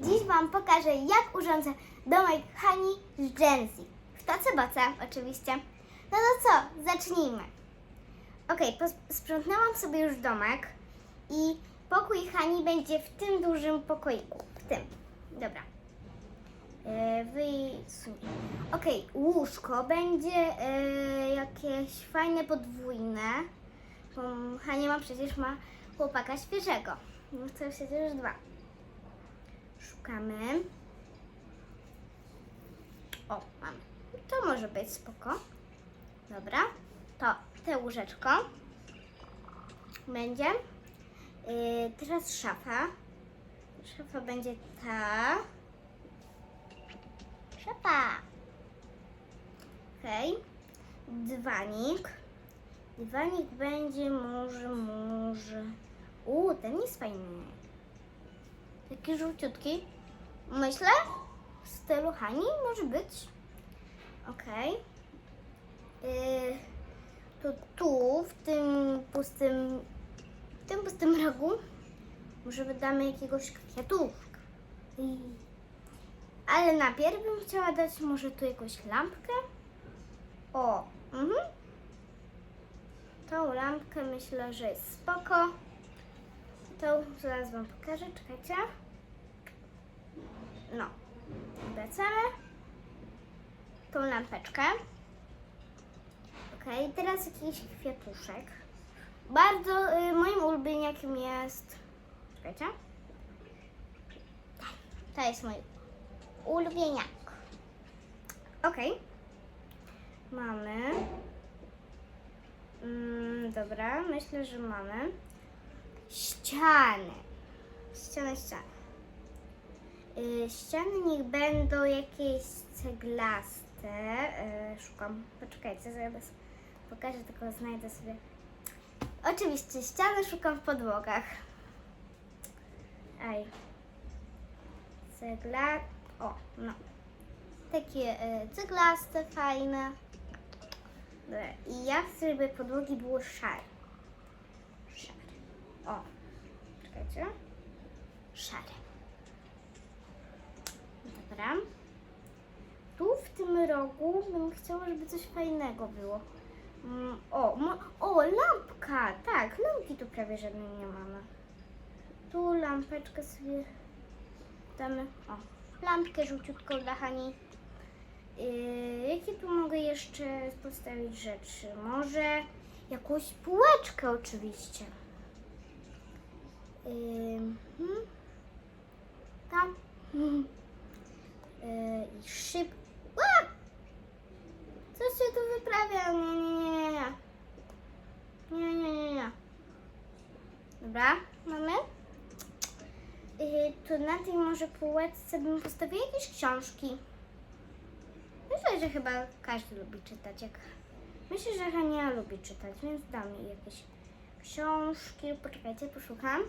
dziś Wam pokażę, jak urządzę domek Hani z Genzy. W tace boce, oczywiście. No to co, zacznijmy. Ok, sprzątnęłam sobie już domek i pokój Hani będzie w tym dużym pokoiku. W tym. Dobra. E, Wysuń. Ok, łóżko będzie e, jakieś fajne podwójne. Hania ma przecież ma chłopaka świeżego. No to przecież dwa. Szukamy. O, mamy. To może być spoko. Dobra. To te łóżeczko będzie. Yy, teraz szafa. Szafa będzie ta. Szafa. Okej. Dywanik. Dywanik będzie może, może. U, ten jest fajny. Taki żółciutki. Myślę, w stylu Hani może być. Okej. Yy, to tu, w tym pustym, w tym pustym rogu, może wydamy jakiegoś kwiatuszka. I- Ale najpierw bym chciała dać może tu jakąś lampkę. O, mhm. Tą lampkę myślę, że jest spoko. To zaraz Wam pokażę, czekajcie. No, wracamy. Tą lampeczkę. Ok, teraz jakiś kwiatuszek. Bardzo y, moim ulubieniakiem jest. Czekajcie. To jest mój ulubieniak. Ok. Mamy. Mm, dobra, myślę, że mamy. Ściany. Ściany, ściany. Y, ściany niech będą jakieś ceglaste. Y, szukam. Poczekajcie, zaraz pokażę, tylko znajdę sobie. Oczywiście, ściany szukam w podłogach. Aj. Cegla. O, no. Takie y, ceglaste, fajne. Dobra. I ja chcę, żeby podłogi były szare. Szare. O, czekajcie. Szare. Dobra. Tu w tym rogu bym chciała, żeby coś fajnego było. Mm, O, o, lampka! Tak, lampki tu prawie żadnej nie mamy. Tu lampeczkę sobie damy. O, lampkę żółciutką dla Hani. Yy, jakie tu mogę jeszcze postawić rzeczy? Może jakąś półeczkę oczywiście. Yy, hmm. Tam. Yy, I szyb. Ła! Co się tu wyprawia? Nie, nie, nie, nie. Nie, nie, nie, nie. Dobra, mamy. Yy, tu na tej może półeczce bym postawiła jakieś książki. Myślę, że chyba każdy lubi czytać. Jak... Myślę, że Hania lubi czytać, więc dam jej jakieś książki. Poczekajcie, poszukam.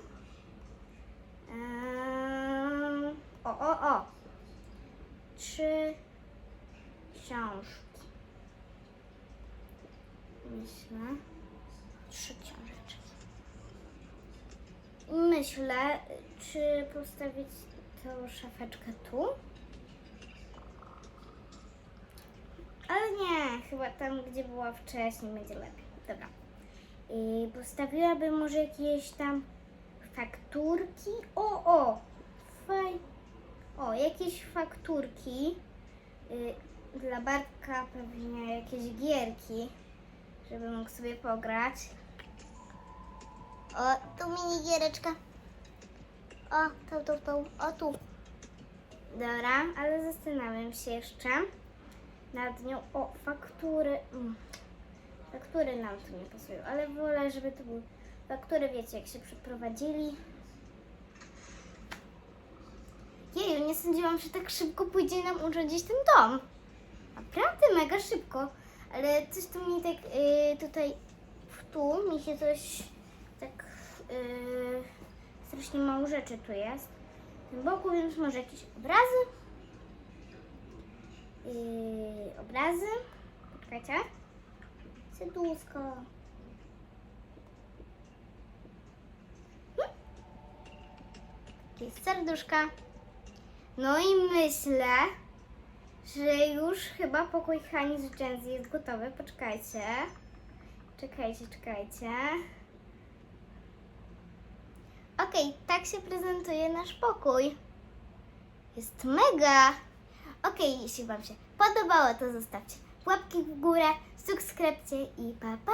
Eee, o, o, o. Trzy książki. Myślę. Trzy książeczki. Myślę, czy postawić tą szafeczkę tu. Ale nie, chyba tam, gdzie była wcześniej, będzie lepiej. Dobra. I postawiłabym może jakieś tam fakturki. O, o! Faj. O, jakieś fakturki. Y, dla Bartka pewnie jakieś gierki, żeby mógł sobie pograć. O, tu mini giereczka. O, tą, tą, tą, o tu. Dobra, ale zastanawiam się jeszcze nad nią. O, faktury. Mm. Faktury nam tu nie pasują, ale wolę, żeby to były faktury, wiecie, jak się przeprowadzili. Jeju, nie sądziłam, że tak szybko pójdzie nam urządzić ten dom. Naprawdę mega szybko. Ale coś tu mi tak y, tutaj, tu mi się coś tak y, strasznie mało rzeczy tu jest. W tym boku, więc może jakieś obrazy. Yy, obrazy. Poczekajcie. Serduszko. Hmm? Jakieś serduszka. No i myślę, że już chyba pokój Hani z Jenzy jest gotowy. Poczekajcie. Czekajcie, czekajcie. Okej, tak się prezentuje nasz pokój. Jest mega! Okej, jeśli Wam się podobało, to zostawcie łapki w górę, subskrypcję i pa pa!